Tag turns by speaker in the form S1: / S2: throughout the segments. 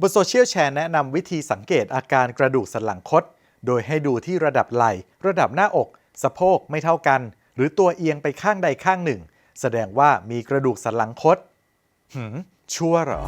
S1: บนโซเชียลแชร์แนะนำวิธีสังเกตอาการกระดูกสันหลังคด โดยให้ดูที่ระดับไหล่ ระดับหน้าอก สะโพกไม่เท่ากัน หรือตัวเอียงไปข้างใดข้างหนึ่ง แสดงว่ามีกระดูกสันหลังคด หืม ชัวร์เหรอ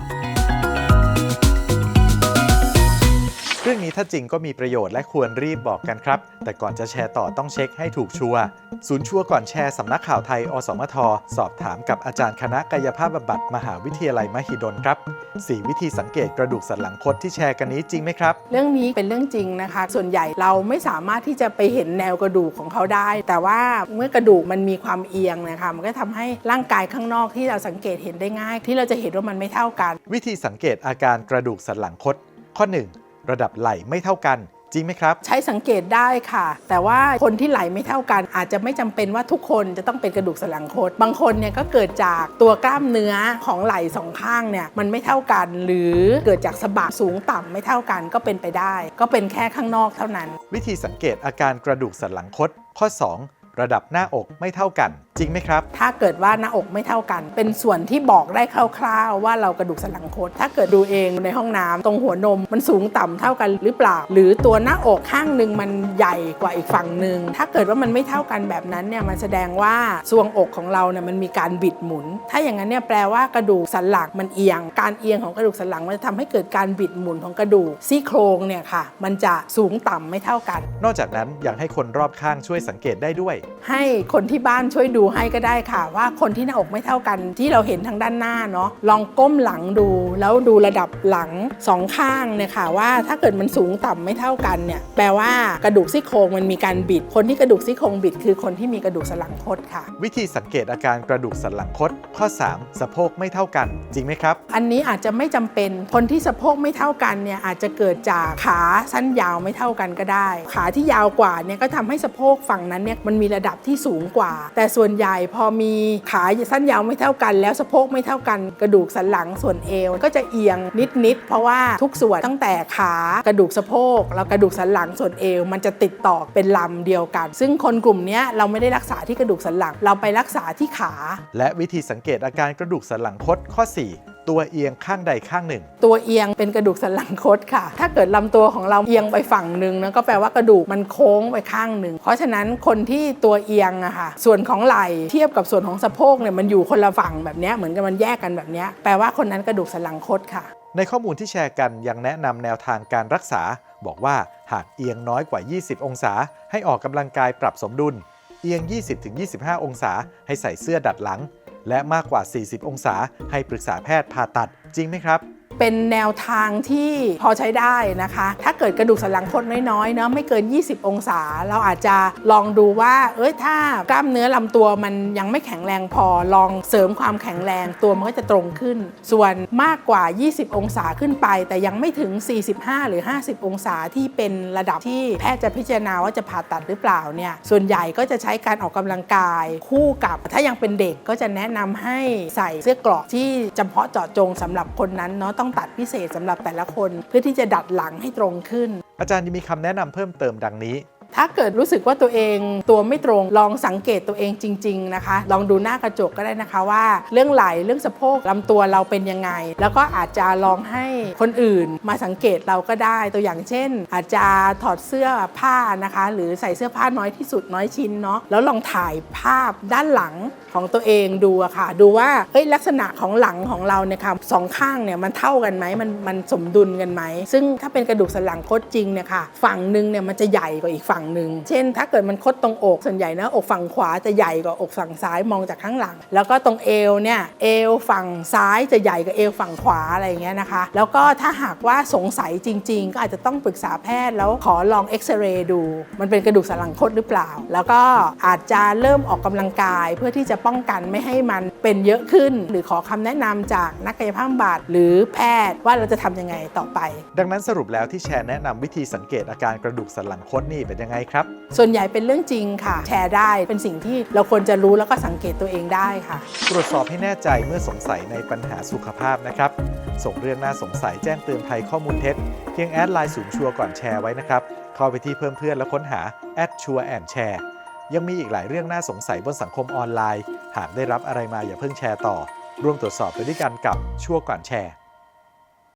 S1: รื่องนี้ถ้าจริงก็มีประโยชน์และควรรีบบอกกันครับ แต่ก่อนจะแชร์ต่อต้องเช็คให้ถูกชัวร์ศูนย์ชัวร์ก่อนแชร์สำนักข่าวไทย อสมท สอบถามกับอาจารย์คณะกายภาพบำบัดมหาวิทยาลัยมหิดลครับ 4 วิธีสังเกตกระดูกสันหลังคดที่แชร์กันนี้จริงไหมครับ
S2: เรื่องนี้เป็นเรื่องจริงนะคะ ส่วนใหญ่เราไม่สามารถที่จะไปเห็นแนวกระดูกของเขาได้ แต่ว่าเมื่อกระดูกมันมีความเอียงนะคะมันก็ทำให้ร่างกายข้างนอกที่เราสังเกตเห็นได้ง่าย ที่เราจะเห็นว่ามันไม่เท่ากัน
S1: วิธีสังเกตอาการกระดูกสันหลังคดข้อ 1 ระดับไหล่ไม่เท่ากัน จริงไหมครับ
S2: ใช้สังเกตได้ค่ะ แต่ว่าคนที่ไหลไม่เท่ากัน อาจจะไม่จำเป็นว่าทุกคนจะต้องเป็นกระดูกสันหลังคดบางคนเนี่ยก็เกิดจากตัวกล้ามเนื้อของไหล่สองข้างเนี่ยมันไม่เท่ากัน หรือเกิดจากสะบักสูงต่ำไม่เท่ากันก็เป็นไปได้ ก็เป็นแค่ข้างนอกเท่านั้น
S1: วิธีสังเกตอาการกระดูกสันหลังคดข้อ 2 ระดับหน้าอกไม่เท่ากัน จริงไหมครับ
S2: ถ้าเกิดว่าหน้าอกไม่เท่ากัน เป็นส่วนที่บอกได้คร่าวๆ ว่าเรากระดูกสันหลังคดถ้าเกิดดูเองในห้องน้ำตรงหัวนมมันสูงต่ำเท่ากันหรือเปล่า หรือตัวหน้าอกข้างหนึ่งมันใหญ่กว่าอีกฝั่งหนึ่งถ้าเกิดว่ามันไม่เท่ากันแบบนั้นเนี่ยมันแสดงว่าทรวงอกของเราเนี่ยมันมีการบิดหมุน ถ้าอย่างนั้นเนี่ยแปลว่ากระดูกสันหลังมันเอียง การเอียงของกระดูกสันหลังมันจะทำให้เกิดการบิดหมุนของกระดูกซี่โครงเนี่ยค่ะ มันจะสูงต่ำไม่เท่ากัน
S1: นอกจากนั้นอยากให้คนรอบข้างช่วยสังเกตได้ด้วย
S2: ให้คนที่บ้านช่วยดูให้ก็ได้ค่ะ ว่าคนที่หน้าอกไม่เท่ากันที่เราเห็นทางด้านหน้าเนาะลองก้มหลังดู แล้วดูระดับหลังสองข้างเนี่ยค่ะว่าถ้าเกิดมันสูงต่ำไม่เท่ากันเนี่ยแปลว่ากระดูกซี่โครงมันมีการบิด คนที่กระดูกซี่โครงบิด คือคนที่มีกระดูกสันหลังคดค่ะ
S1: วิธีสังเกตอาการกระดูกสันหลังคดข้อ 3 สะโพกไม่เท่ากัน จริงไหมครับ
S2: อันนี้อาจจะไม่จำเป็นคนที่สะโพกไม่เท่ากันเนี่ยอาจจะเกิดจากขาสั้นยาวไม่เท่ากันก็ได้ ขาที่ยาวกว่าเนี่ยก็ทำให้สะโพกฝั่งนั้นเนี่ยมันมีระระดับที่สูงกว่า แต่ส่วนใหญ่พอมีขาสั้นยาวไม่เท่ากัน แล้วสะโพกไม่เท่ากัน กระดูกสันหลังส่วนเอวก็จะเอียงนิดๆเพราะว่าทุกส่วนตั้งแต่ขากระดูกสะโพกแล้วกระดูกสันหลังส่วนเอว มันจะติดต่อเป็นลำเดียวกัน ซึ่งคนกลุ่มนี้เราไม่ได้รักษาที่กระดูกสันหลังเราไปรักษาที่ขา
S1: และวิธีสังเกตอาการกระดูกสันหลังคดข้อ 4 ตัวเอียงข้างใดข้างหนึ่ง
S2: ตัวเอียงเป็นกระดูกสันหลังคดค่ะ ถ้าเกิดลำตัวของเราเอียงไปฝั่งหนึ่งนะก็แปลว่ากระดูกมันโค้งไปข้างหนึ่ง เพราะฉะนั้นคนที่ตัวเอียงอะค่ะ ส่วนของไหล่เทียบกับส่วนของสะโพกเนี่ยมันอยู่คนละฝั่งแบบเนี้ยเหมือนกันมันแยกกันแบบเนี้ยแปลว่าคนนั้นกระดูกสันหลังคดค่ะ
S1: ในข้อมูลที่แชร์กันยังแนะนำแนวทางการรักษา บอกว่าหากเอียงน้อยกว่า 20 องศา ให้ออกกำลังกายปรับสมดุล เอียง 20-25 องศา ให้ใส่เสื้อดัดหลัง และมากกว่า 40 องศา ให้ปรึกษาแพทย์ผ่าตัดจริงไหมครับ
S2: เป็นแนวทางที่พอใช้ได้นะคะ ถ้าเกิดกระดูกสันหลังคดน้อยๆเนาะไม่เกิน 20 องศา เราอาจจะลองดูว่า เอ้ยถ้ากล้ามเนื้อลำตัวมันยังไม่แข็งแรงพอลองเสริมความแข็งแรงตัวมันก็จะตรงขึ้น ส่วนมากกว่า 20 องศาขึ้นไป แต่ยังไม่ถึง 45 หรือ 50 องศาที่เป็นระดับที่แพทย์จะพิจารณาว่าจะผ่าตัดหรือเปล่าเนี่ยส่วนใหญ่ก็จะใช้การออกกำลังกาย คู่กับถ้ายังเป็นเด็กก็จะแนะนำให้ใส่เสื้อกราะที่เฉพาะเจาะจงสำหรับคนนั้นเนาะต้องตัดพิเศษสำหรับแต่ละคน เพื่อที่จะดัดหลังให้ตรงขึ้น
S1: อาจารย์ยังมีคำแนะนำเพิ่มเติมดังนี้
S2: ถ้าเกิดรู้สึกว่าตัวเองตัวไม่ตรงลองสังเกตตัวเองจริง ๆนะคะ ลองดูหน้ากระจกก็ได้นะคะว่า เรื่องไหล่เรื่องสะโพกลำตัวเราเป็นยังไง แล้วก็อาจจะลองให้คนอื่นมาสังเกตเราก็ได้ตัวอย่างเช่น อาจจะถอดเสื้อผ้านะคะ หรือใส่เสื้อผ้าน้อยที่สุดน้อยชิ้นเนาะแล้วลองถ่ายภาพด้านหลังของตัวเองดูอะค่ะ ดูว่าเอ้ยลักษณะของหลังของเราเนี่ยค่ะสองข้างเนี่ยมันเท่ากันไหมมันมันสมดุลกันไหมซึ่งถ้าเป็นกระดูกสันหลังคดจริงเนี่ยค่ะฝั่งหนึ่งเนี่ยมันจะใหญ่กว่าอีกฝั่งหนึ่ง เช่น ถ้าเกิดมันคดตรงอก ส่วนใหญ่นะอกฝั่งขวาจะใหญ่กว่าอกฝั่งซ้ายมองจากข้างหลัง แล้วก็ตรงเอวเนี่ยเอวฝั่งซ้ายจะใหญ่กว่าเอวฝั่งขวาอะไรอย่างเงี้ยนะคะ แล้วก็ถ้าหากว่าสงสัยจริง ๆ ก็อาจจะต้องปรึกษาแพทย์แล้วขอลองเอ็กซเรย์ดู มันเป็นกระดูกสันหลังคดหรือเปล่า แล้วก็อาจจะเริ่มออกกำลังกายเพื่อที่จะป้องกันไม่ให้มันเป็นเยอะขึ้น หรือขอคำแนะนำจากนักกายภาพบำบัดหรือแพทย์ว่าเราจะทำยังไงต่อไป
S1: ดังนั้นสรุปแล้วที่แชร์แนะนำวิธีสังเกตอาการกระดูกสันหลังคดนี่เป็นยังไงครับ
S2: ส่วนใหญ่เป็นเรื่องจริงค่ะ แชร์ได้เป็นสิ่งที่เราควรจะรู้แล้วก็สังเกตตัวเองได้ค่ะ
S1: ตรวจสอบให้แน่ใจเมื่อสงสัยในปัญหาสุขภาพนะครับ ส่งเรื่องน่าสงสัยแจ้งเตือนภัยข้อมูลเท็จ เพียงแอดไลน์ศูนย์ชัวร์ก่อนแชร์ไว้นะครับเข้าไปที่เพิ่มเพื่อนแล้วค้นหาแอดชัวร์แอนแชร์ยังมีอีกหลายเรื่องน่าสงสัยบนสังคมออนไลน์ หากได้รับอะไรมาอย่าเพิ่งแชร์ต่อ ร่วมตรวจสอบไปด้วยกันกับชัวร์ก่อนแชร์